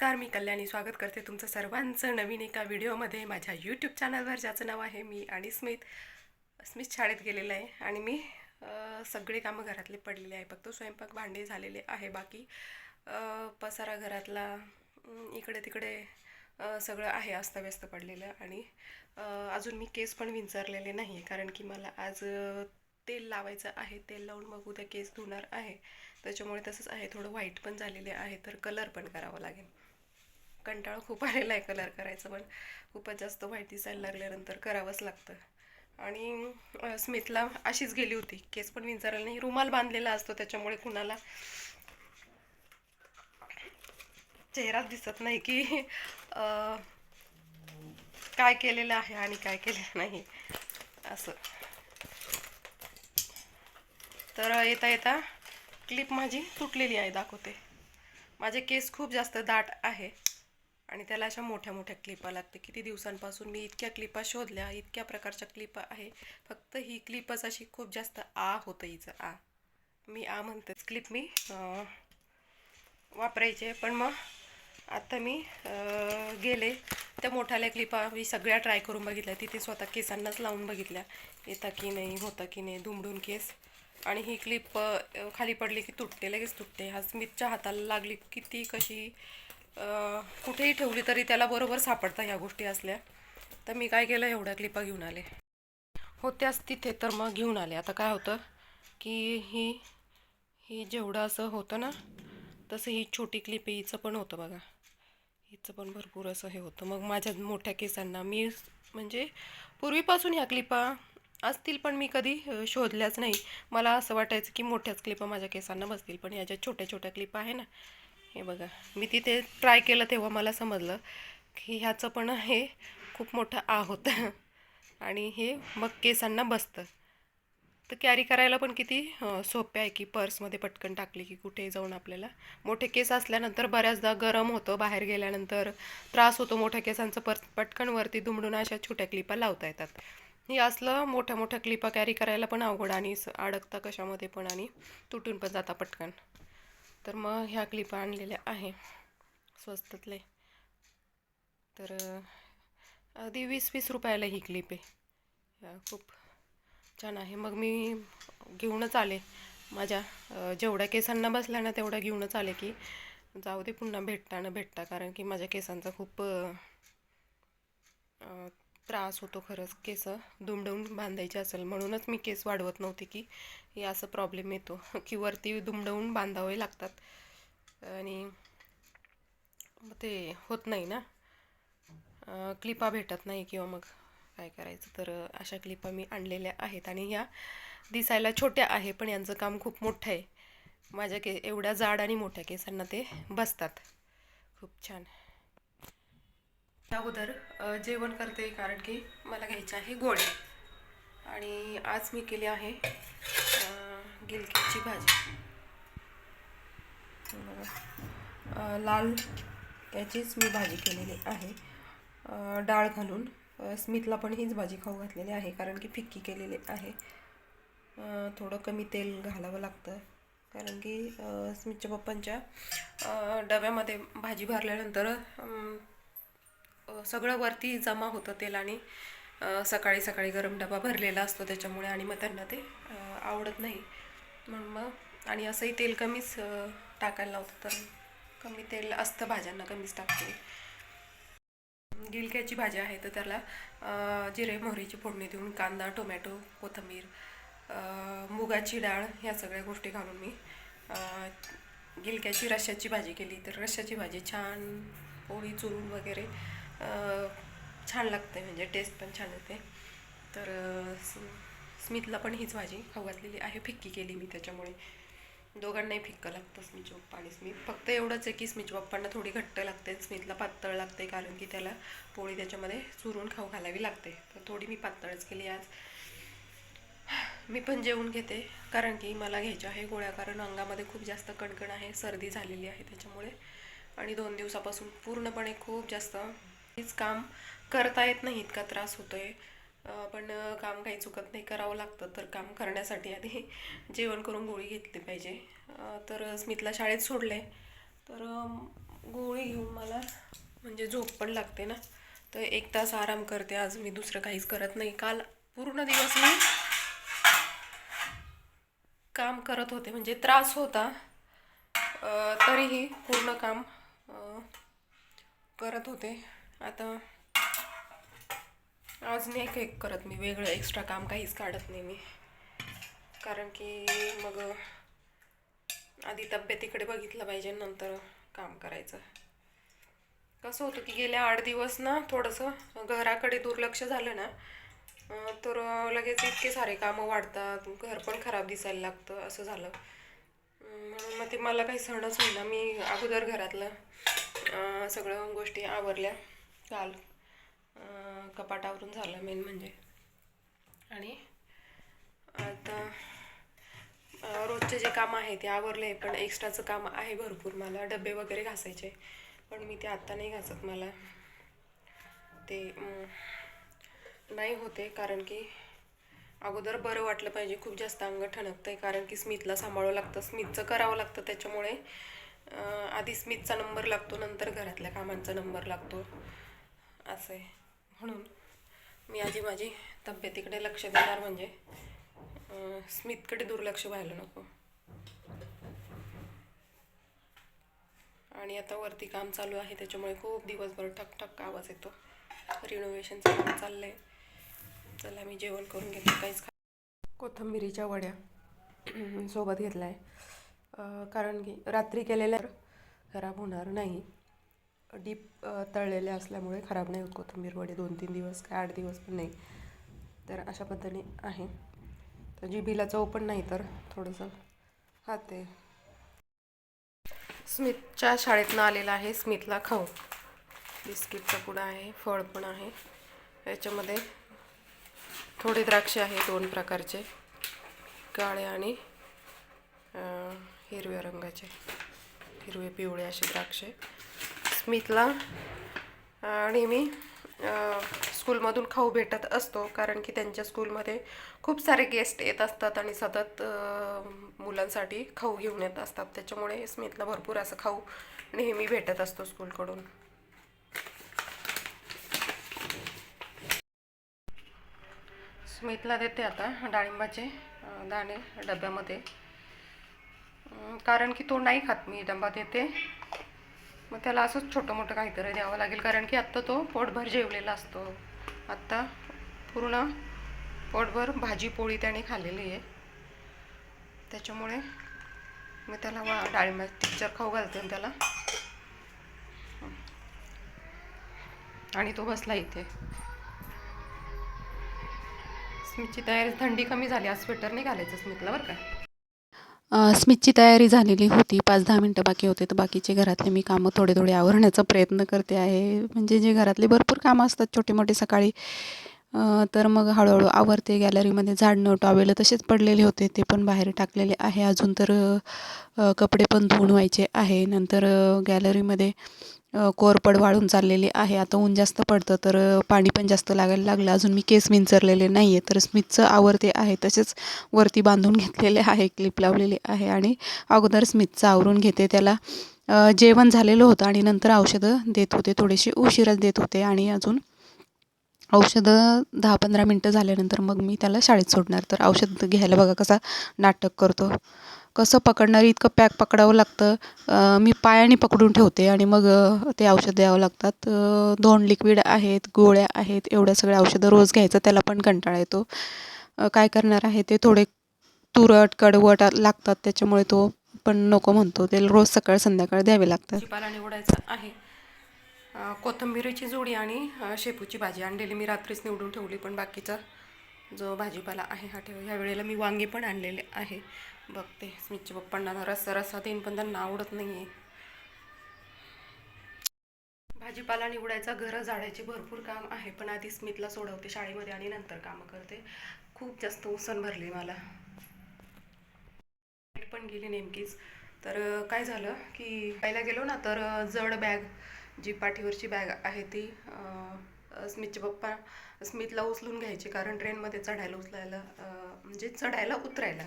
नमस्कार मी कल्याणी स्वागत करते तुमचं सर्वांचं नवीन एका व्हिडिओमध्ये. माझ्या यूट्यूब चॅनलवर ज्याचं नाव आहे मी आणि स्मित. स्मित शाळेत गेलेलं आहे आणि मी सगळे कामं घरातले पडलेले आहे. फक्त स्वयंपाक भांडे झालेले आहे बाकी. पसारा घरातला इकडे तिकडे सगळं आहे अस्ताव्यस्त पडलेलं आणि अजून मी केस पण विंचरलेले नाही आहे कारण की मला आज तेल लावायचं आहे. तेल लावून मग उद्या केस धुणार आहे. त्याच्यामुळे तसंच आहे. थोडं व्हाईट पण झालेले आहे तर कलर पण करावा लागेल. कंटाळा खूप आलेला आहे कलर करायचं पण खूपच जास्त व्हाईट दिसायला लागल्यानंतर करावंच लागतं. आणि स्मिथला अशीच गेली होती. केस पण विंचारायला नाही. रुमाल बांधलेला असतो त्याच्यामुळे कुणाला चेहराच दिसत नाही की काय केलेलं आहे आणि काय केलेलं नाही. असं. तर येता येता क्लिप माझी तुटलेली आहे दाखवते. माझे केस खूप जास्त दाट आहे. आणि त्याला अशा मोठ्या मोठ्या क्लिपा लागते किती दिवसांपासून मी इतक्या क्लिपा शोधल्या इतक्या प्रकारच्या क्लिपा आहे. फक्त ही क्लिपच अशी खूप जास्त आ होतं हिचं आ. मी आ म्हणते. क्लिप मी वापरायचे. पण मग आता मी गेले. त्या मोठ्याल्या क्लिपा मी सगळ्या ट्राय करून बघितल्या. तिथे स्वतः केसांनाच लावून बघितल्या. येता की नाही होता की नाही दुमडून केस. आणि ही क्लिप खाली पडली की तुटते लगेच तुटते. हा स्मिथच्या हाताला लागली किती कशी कुठेही ठेवली तरी त्याला बरोबर सापडता ह्या गोष्टी असल्या. तर मी काय केलं? एवढ्या क्लिपा घेऊन आले. होत्याच तिथे तर मग घेऊन आले. आता काय होतं की ही ही जेवढं असं होतं ना तसं ही छोटी क्लिप हिचं पण होतं बघा. हिचं पण भरपूर असं हे होतं. मग माझ्या मोठ्या केसांना मी म्हणजे पूर्वीपासून ह्या क्लिपा असतील पण मी कधी शोधल्याच नाही. मला असं वाटायचं की मोठ्याच क्लिपा माझ्या केसांना बसतील. पण ह्या ज्या छोट्या छोट्या क्लिपा आहे ना हे बघा मी तिथे ट्राय केलं तेव्हा मला समजलं की ह्याचं पण हे खूप मोठं आ होतं. आणि हे मग केसांना बसतं. तर कॅरी करायला पण किती सोपे आहे की पर्समध्ये पटकन टाकली की कुठे जाऊन आपल्याला. मोठे केस असल्यानंतर बऱ्याचदा गरम होतं बाहेर गेल्यानंतर त्रास होतो. मोठ्या केसांचं पर्स पटकन वरती दुमडून अशा छोट्या क्लिपा लावता येतात. हे असलं मोठ्या मोठ्या क्लिपा कॅरी करायला पण अवघड आणि अडकता कशामध्ये पण आणि तुटून पण जाता पटकन. तर मग ह्या क्लिप आणलेल्या आहे. स्वस्तातले. तर अगदी वीस वीस रुपयाला ही क्लिप आहे. खूप छान आहे. मग मी घेऊनच आले. माझ्या जेवढ्या केसांना बसल्या ना तेवढ्या घेऊनच आले की जाऊ दे पुन्हा भेटता ना भेटता. कारण की माझ्या केसांचा खूप त्रास होतो खरंच. केस दुमडवून बांधायचे असेल. म्हणूनच मी केस वाढवत नव्हते की हे असं प्रॉब्लेम येतो. की वरती दुमडवून बांधावे लागतात. आणि ते होत नाही ना. क्लिपा भेटत नाही किंवा मग काय करायचं? तर अशा क्लिपा मी आणलेल्या आहेत. आणि ह्या दिसायला छोट्या आहे पण यांचं काम खूप मोठं आहे. माझ्या के एवढ्या जाड आणि मोठ्या केसांना ते बसतात. खूप छान. अगोदर जेवण करते कारण की मला घ्यायचे आहे गोळे. आणि आज मी केली आहे गिलकीची भाजी. लाल याचीच मी भाजी केलेली आहे. डाळ घालून स्मितला पण हीच भाजी खाऊ घातलेली आहे कारण की फिक्की केलेली आहे. थोडं कमी तेल घालावं लागतं. कारण की स्मितच्या पप्पांच्या डब्यामध्ये भाजी भरल्यानंतर सगळं वरती जमा होतं तेल आणि सकाळी सकाळी गरम डबा भरलेला असतो त्याच्यामुळे आणि मग त्यांना ते आवडत नाही. म्हणून मग आणि असंही तेल कमीच टाकायला लावतं. तर कमी तेल असतं भाज्यांना कमीच टाकते. गिलक्याची भाजी आहे तर त्याला जिरे मोहरीची फोडणी देऊन कांदा टोमॅटो कोथंबीर मुगाची डाळ ह्या सगळ्या गोष्टी घालून मी गिलक्याची रश्श्याची भाजी केली. तर रश्याची भाजी छान पोळी चुरून वगैरे छान लागते म्हणजे टेस्ट पण छान येते. तर स्मितला पण हीच भाजी खाऊ घातलेली आहे. फिक्की केली मी त्याच्यामुळे. दोघांनाही फिक्कं लागतं स्मिच बाप्पा आणि स्मित फक्त एवढंच आहे की स्मिच बाप्पांना थोडी घट्ट लागते. स्मितला पातळ लागते कारण की त्याला पोळी त्याच्यामध्ये चुरून खाऊ घालावी लागते. तर थोडी मी पातळच केली आज. मी पण जेवून घेते. कारण की मला घ्यायचं आहे गोळ्या. कारण अंगामध्ये खूप जास्त कणकण आहे. सर्दी झालेली आहे त्याच्यामुळे. आणि दोन दिवसापासून पूर्णपणे खूप जास्त हेच काम करता येत नाही इतका त्रास होतोय. पण काम काही चुकत नाही करावं लागतं. तर काम करण्यासाठी आधी जेवण करून गोळी घेतली पाहिजे. तर स्मितला शाळेत सोडले तर गोळी घेऊन मला म्हणजे झोप पण लागते ना. तर एक तास आराम करते. आज मी दुसरं काहीच करत नाही. काल पूर्ण दिवस मी काम करत होते. म्हणजे त्रास होता. तरीही पूर्ण काम करत होते. आता आज नाही काही करत मी वेगळं एक्स्ट्रा काम काहीच काढत नाही मी. कारण की मग आधी तब्येतीकडे बघितलं पाहिजे नंतर काम करायचं. कसं होतं की गेल्या आठ दिवस ना थोडंसं घराकडे दुर्लक्ष झालं ना तर लगेच इतके सारे कामं वाढतात घर पण खराब दिसायला लागतं असं झालं. म्हणून मग ते मला काही सणच होईना मी अगोदर घरातलं सगळं गोष्टी आवरल्या. काल कपाटावरून झालं मेन म्हणजे. आणि आता रोजचे जे काम आहे ते आवरले पण एक्स्ट्राचं काम आहे भरपूर मला. डबे वगैरे घासायचे पण मी ते आत्ता नाही घासत मला. ते नाही होते कारण की अगोदर बरं वाटलं पाहिजे. खूप जास्त अंग ठणकतंय कारण की स्मितला सांभाळावं लागतं. स्मितचं करावं लागतं त्याच्यामुळे आधी स्मितचा नंबर लागतो नंतर घरातल्या कामांचा नंबर लागतो. असं आहे. म्हणून मी आजी माझी तब्येतीकडे लक्ष देणार म्हणजे स्मितकडे दुर्लक्ष व्हायला नको. आणि आता वरती काम चालू आहे त्याच्यामुळे खूप दिवसभर ठक ठक आवाज येतो. रिनोव्हेशनचं काम चाललंय. चला मी जेवण करून घेतलं काहीच खा कोथिंबिरीच्या वड्या सोबत घेतला आहे कारण की रात्री केलेल्या खराब होणार नाही. डीप तळलेल्या असल्यामुळे खराब नाही होत कोथिंबीर वडे. दोन तीन दिवस काय आठ दिवस पण नाही. तर अशा पद्धतीने आहे. तर जिभीला चव पण नाही तर थोडंसं खाते. स्मितच्या शाळेतनं आलेला आहे. स्मितला खाऊ. बिस्किटचा पुडा आहे फळ पण आहे. याच्यामध्ये थोडे द्राक्षे आहे दोन प्रकारचे. काळे आणि हिरव्या रंगाचे. हिरवे पिवळे असे द्राक्षे. स्मितला नेहमी स्कूलमधून खाऊ भेटत असतो. कारण की त्यांच्या स्कूलमध्ये खूप सारे गेस्ट येत असतात आणि सतत मुलांसाठी खाऊ घेऊन येत असतात. त्याच्यामुळे स्मितला भरपूर असं खाऊ नेहमी भेटत असतो स्कूलकडून. स्मितला देते आता डाळिंबाचे दाणे डब्यामध्ये. कारण की तो नाही खात. मी डबा देते. मग त्याला असंच छोटं मोठं काहीतरी द्यावं लागेल कारण की आत्ता तो पोटभर जेवलेला असतो. आत्ता पूर्ण पोटभर भाजी पोळी त्याने खाल्लेली आहे. त्याच्यामुळे मी त्याला वा डाळिंबा टीचर खाऊ घालते त्याला. आणि तो बसला इथे. स्मितची तयारी थंडी कमी झाली आज स्वेटर नाही घालायचं स्मितला बरं का. स्मितची तयारी झालेली होती. पाच दहा मिनटं बाकी होते. तर बाकीचे घरातले मी कामं थोडे थोडे आवरण्याचा प्रयत्न करते आहे. म्हणजे जे घरातले भरपूर कामं असतात छोटे मोठे सकाळी तर मग हळूहळू आवरते. गॅलरीमध्ये झाडणं टॉवेलं तसेच पडलेले होते. ते पण बाहेर टाकलेले आहे. अजून तर कपडे पण धुवून व्हायचे आहे. नंतर गॅलरीमध्ये कोरपड वाळून चाललेली आहे. आता ऊन जास्त पडतं तर पाणी पण जास्त लागायला लागलं. अजून मी केस विंचरलेले नाही आहे तर स्मितचं आवरते आहे. तसेच वरती बांधून घेतलेले आहे क्लिप लावलेली आहे आणि अगोदर स्मितचं आवरून घेते. त्याला जेवण झालेलं होतं आणि नंतर औषधं देत होते. थोडेसे उशिराच देत होते आणि अजून औषधं दहा पंधरा मिनटं झाल्यानंतर मग मी त्याला शाळेत सोडणार. तर औषध घ्यायला बघा कसा नाटक करतो. कसं पकडणार इतकं पॅक पकडावं लागतं. मी पायाने पकडून ठेवते आणि मग ते औषध द्यावं लागतात. दोन लिक्विड आहेत गोळ्या आहेत एवढ्या सगळ्या औषधं रोज घ्यायचं त्याला पण कंटाळा येतो. काय करणार आहे ते? थोडे तुरट कडवट लागतात त्याच्यामुळे तो पण नको म्हणतो. ते रोज सकाळ संध्याकाळ द्यावे लागतात. भाजीपाला निवडायचा आहे. कोथिंबिरीची जोडी आणि शेपूची भाजी. आणलेली मी रात्रीच निवडून ठेवली पण बाकीचा जो भाजीपाला आहे हा ठेव ह्या वेळेला मी वांगे पण आणलेले आहे. बघते. स्मितच्या पप्पांना रस्सा रस्सा देईन पण त्यांना आवडत नाही आहे भाजीपाला निवडायचा घरं झाडायचे भरपूर काम आहे पण आधी स्मितला सोडवते शाळेमध्ये आणि नंतर कामं करते. खूप जास्त उसण भरली मला. पण गेली नेमकीच. तर काय झालं की पाहायला गेलो ना तर जड बॅग जी पाठीवरची बॅग आहे ती स्मितचे पप्पा स्मितला उचलून घ्यायची कारण ट्रेनमध्ये चढायला उचलायला म्हणजे चढायला उतरायला.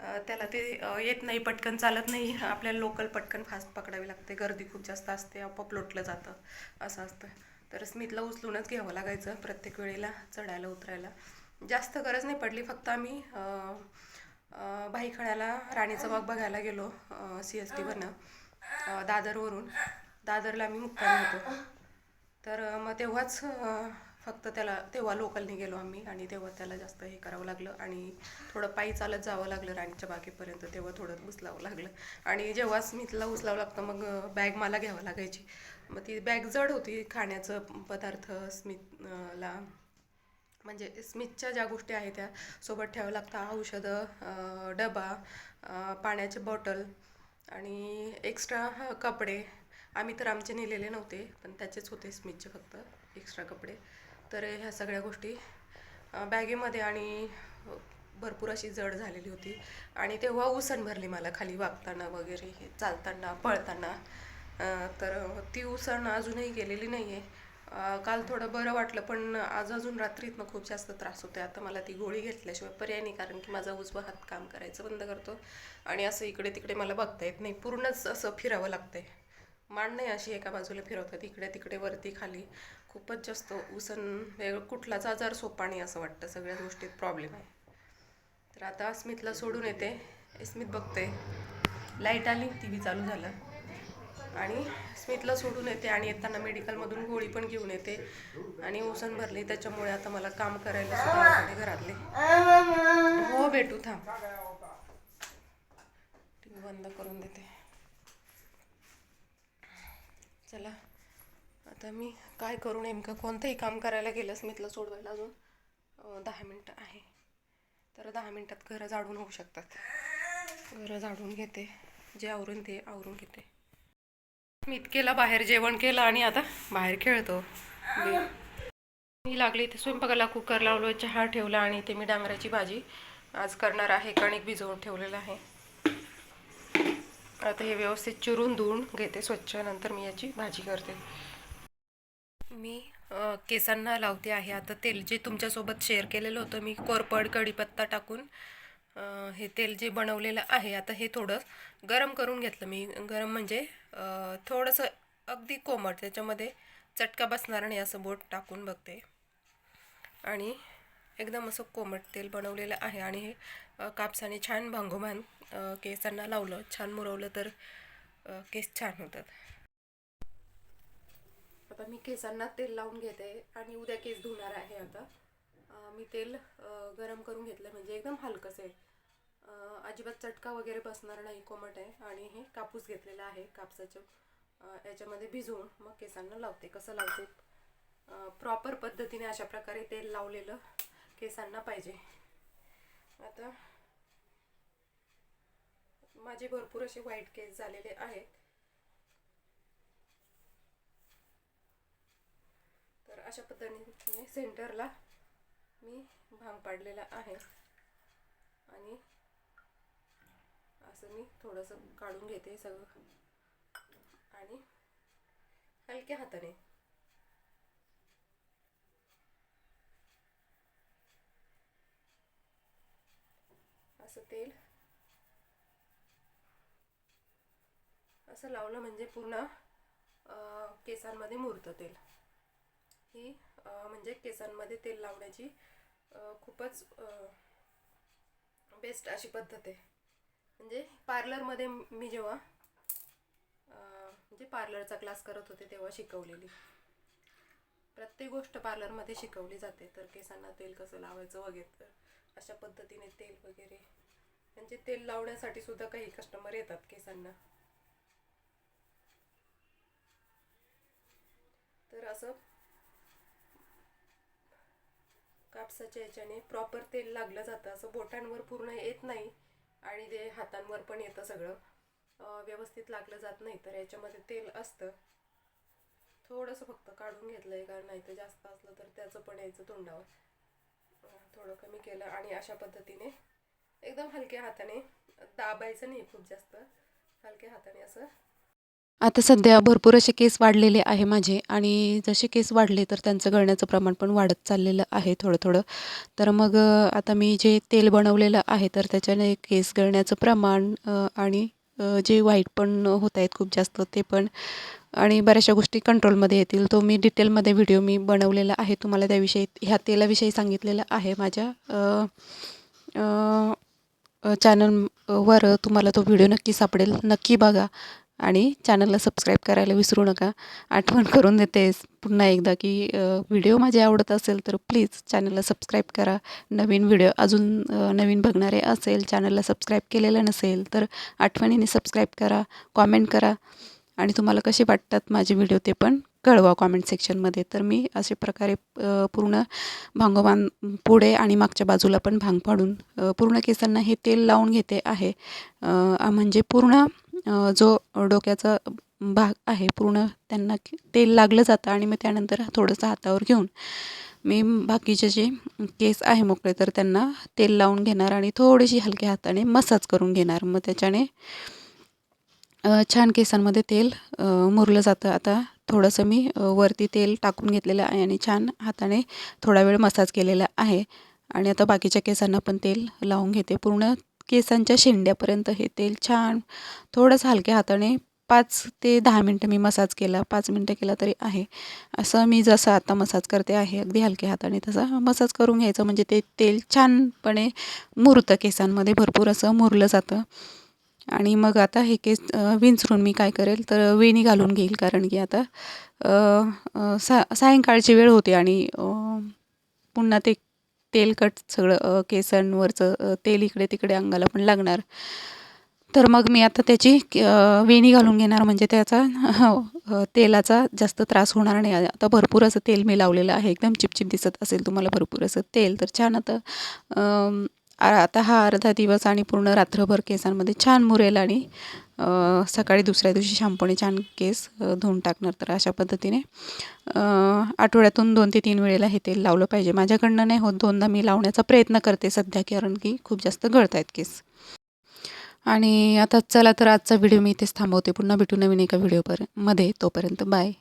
त्याला ते येत नाही पटकन चालत नाही. आपल्याला लोकल पटकन फास्ट पकडावी लागते. गर्दी खूप जास्त असते. आपोआप लोटलं जातं. असं असतं. तर स्मितला उचलूनच घ्यावं लागायचं प्रत्येक वेळेला चढायला उतरायला. जास्त गरज नाही पडली. फक्त आम्ही भाईखण्याला भाईखळ्याला राणीचा बाग बघायला गेलो सी एस टीवरनं दादरवरून. दादरला आम्ही मुक्कामी होतो. तर मग तेव्हाच फक्त त्याला तेव्हा लोकलने गेलो आम्ही आणि तेव्हा त्याला जास्त हे करावं लागलं आणि थोडं पायी चालत जावं लागलं राणीच्या बागेपर्यंत तेव्हा थोडं उचलावं लागलं. आणि जेव्हा स्मितला उचलावं लागतं मग बॅग मला घ्यावं लागायची. मग ती बॅग जड होती खाण्याचं पदार्थ स्मितला म्हणजे स्मितच्या ज्या गोष्टी आहेत त्या सोबत ठेवावं लागतं औषधं डबा पाण्याचे बॉटल आणि एक्स्ट्रा कपडे. आम्ही तर आमचे नेलेले नव्हते पण त्याचेच होते स्मितचे फक्त एक्स्ट्रा कपडे. तर ह्या सगळ्या गोष्टी बॅगेमध्ये आणि भरपूर अशी जड झालेली होती. आणि तेव्हा उसण भरली मला खाली वागताना वगैरे चालताना पळताना. तर ती उसण अजूनही गेलेली नाही आहे काल थोडं बरं वाटलं पण आज अजून रात्रीतनं खूप जास्त त्रास होतो आता मला ती गोळी घेतल्याशिवाय पर्याय नाही कारण की माझा उजवा हात काम करायचं बंद करतो. आणि असं इकडे तिकडे मला बघता येत नाही. पूर्णच असं फिरावं लागतंय. मान नाही अशी एका बाजूला फिरवतात इकडे तिकडे वरती खाली. खूपच जास्त उसन वेगळं कुठलाच आजार सोपा नाही असं वाटतं. सगळ्या गोष्टीत प्रॉब्लेम आहे. तर आता स्मितला सोडून येते. स्मित बघते लाइट आली टी व्ही चालू झालं. आणि स्मितला सोडून येते आणि येताना मेडिकलमधून गोळी पण घेऊन येते. आणि ओसन भरली त्याच्यामुळे आता मला काम करायला सुद्धा घरातले. हो भेटू थांब. टी व्ही बंद करून देते. चला. आता मी काय करू नेमकं? कोणतंही काम करायला गेलं स्मितला सोडवायला अजून? दहा मिनटं आहे. तर दहा मिनटात घरं झाडून होऊ शकतात. घरं झाडून घेते. जे आवरून ते आवरून घेते. स्मित केला बाहेर जेवण केलं आणि आता बाहेर खेळतो. मी- मी लागली इथे स्वयंपाकाला कुकर लावलो चहा ठेवला आणि इथे मी डांगराची भाजी आज करणार आहे. कणिक भिजवून ठेवलेलं आहे. आता हे व्यवस्थित चिरून धुवून घेते स्वच्छ. नंतर मी याची भाजी करते. मी केसांना लावते आहे. आता तेल जे तुमच्यासोबत शेअर केलेलं होतं मी कोरपड कढीपत्ता टाकून हे तेल जे बनवलेलं आहे आता हे थोडं गरम करून घेतलं मी. गरम म्हणजे थोडंसं अगदी कोमट त्याच्यामध्ये चटका बसणार नाही असं बोट टाकून बघते. आणि एकदम असं कोमट तेल बनवलेलं आहे. आणि हे कापसाने छान भांगोभांग केसांना लावलं छान मुरवलं तर केस छान होतात. आता मी केसांना तेल लावून घेते आणि उद्या केस धुणार आहे आता. मी तेल गरम करून घेतलं म्हणजे एकदम हलकंच आहे. अजिबात चटका वगैरे बसणार नाही कोमट आहे. आणि हे कापूस घेतलेला आहे कापसाचं. याच्यामध्ये भिजवून मग केसांना लावते. कसं लावते? प्रॉपर पद्धतीने अशा प्रकारे तेल लावलेलं केसांना पाहिजे. आता माझे भरपूर असे व्हाईट केस झालेले आहेत. तर अशा पद्धतीने सेंटरला मी भांग पाडलेला आहे. आणि असं मी थोडंसं काढून घेते सगळं. आणि हलक्या हाताने. असं तेल. असं लावलं म्हणजे पूर्ण केसांमध्ये मुरतं तेल. ही म्हणजे केसांमध्ये तेल लावण्याची खूपच बेस्ट अशी पद्धत आहे. म्हणजे पार्लरमध्ये मी जेव्हा म्हणजे पार्लरचा क्लास करत होते तेव्हा शिकवलेली. प्रत्येक गोष्ट पार्लरमध्ये शिकवली जाते. तर केसांना तेल कसं लावायचं वगैरे तर अशा पद्धतीने तेल वगैरे म्हणजे तेल लावण्यासाठी सुद्धा काही कस्टमर येतात केसांना. तर असं कापसाच्या याच्याने प्रॉपर तेल लागलं जातं. असं बोटांवर पूर्ण येत नाही आणि ते हातांवर पण येतं सगळं. व्यवस्थित लागलं जात नाही तर याच्यामध्ये तेल असतं. थोडंसं फक्त काढून घेतलं आहे कारण नाही तर जास्त असलं तर त्याचं पण यायचं तोंडावर. थोडं कमी केलं आणि अशा पद्धतीने एकदम हलक्या हाताने दाबायचं नाही खूप जास्त. हलक्या हाताने असं आता सध्या भरपूर असे केस वाढलेले आहे माझे आणि जसे केस वाढले तर त्यांचं गळण्याचं प्रमाण पण वाढत चाललेलं आहे थोडं थोडं. तर मग आता मी जे तेल बनवलेलं आहे तर त्याच्याने केस गळण्याचं प्रमाण आणि जे वाईट पण होत आहेत खूप जास्त ते पण आणि बऱ्याचशा गोष्टी कंट्रोलमध्ये येतील. तो मी डिटेलमध्ये व्हिडिओ मी बनवलेला आहे. तुम्हाला त्याविषयी ह्या तेलाविषयी सांगितलेलं आहे माझ्या चॅनलवर. तुम्हाला तो व्हिडिओ नक्की सापडेल. नक्की बघा. आणि चॅनलला सबस्क्राईब करायला विसरू नका. आठवण करून देतेस पुन्हा एकदा की व्हिडिओ माझे आवडत असेल तर प्लीज चॅनलला सबस्क्राईब करा. नवीन व्हिडिओ अजून नवीन बघणारे असेल चॅनलला सबस्क्राईब केलेलं नसेल तर आठवणीने सबस्क्राईब करा कॉमेंट करा. आणि तुम्हाला कसे वाटतात माझे व्हिडिओ ते पण कळवा कॉमेंट सेक्शनमध्ये. तर मी अशा प्रकारे पूर्ण भांगोबान पुढे आणि मागच्या बाजूला पण भांग पाडून पूर्ण केसांना हे तेल लावून घेते आहे. म्हणजे पूर्ण जो डोक्याचा भाग आहे पूर्ण त्यांना तेल लागलं जातं आणि मग त्यानंतर थोडंसं हातावर घेऊन मी बाकीचे जे केस आहे मोकळे तर त्यांना तेल लावून घेणार आणि थोडीशी हलक्या हाताने मसाज करून घेणार. मग त्याच्याने छान केसांमध्ये तेल मुरलं जातं. आता थोडंसं मी वरती तेल टाकून घेतलेलं आहे आणि छान हाताने थोडा वेळ मसाज केलेला आहे. आणि आता बाकीच्या केसांना पण तेल लावून घेते. पूर्ण केसांच्या शेंड्यापर्यंत हे तेल छान थोडंसं हलक्या हाताने पाच ते दहा मिनटं मी मसाज केला. पाच मिनटं केला तरी आहे. असं मी जसं आता मसाज करते आहे अगदी हलक्या हाताने तसा मसाज करून घ्यायचं म्हणजे ते तेल छानपणे मुरतं केसांमध्ये. भरपूर असं मुरलं जातं. आणि मग आता हे केस विंचरून मी काय करेल तर वेणी घालून घेईल. कारण की आता सा सायंकाळची वेळ होते आणि पुन्हा ते तेलकट सगळं केसांवरचं तेल इकडे तिकडे अंगाला पण लागणार. तर मग मी आता त्याची वेणी घालून घेणार. म्हणजे त्याचा हो, तेलाचा जास्त त्रास होणार नाही. आता भरपूर असं तेल मी लावलेलं आहे. एकदम चिपचिप दिसत असेल तुम्हाला भरपूर असं तेल. तर छान आता आता हा अर्धा दिवस आणि पूर्ण रात्रभर केसांमध्ये छान मुरेल आणि सकाळी दुसऱ्या दिवशी शॅम्पूने छान केस धुवून टाकणार. तर अशा पद्धतीने आठवड्यातून दोन ते तीन वेळेला हे तेल लावलं पाहिजे. माझ्याकडनं नाही होत. दोनदा मी लावण्याचा प्रयत्न करते सध्या कारण की खूप जास्त गळत आहेत केस. आणि आता चला तर आजचा व्हिडिओ मी इथेच थांबवते. पुन्हा भेटू नवीन एका व्हिडिओपरमध्ये तोपर्यंत बाय.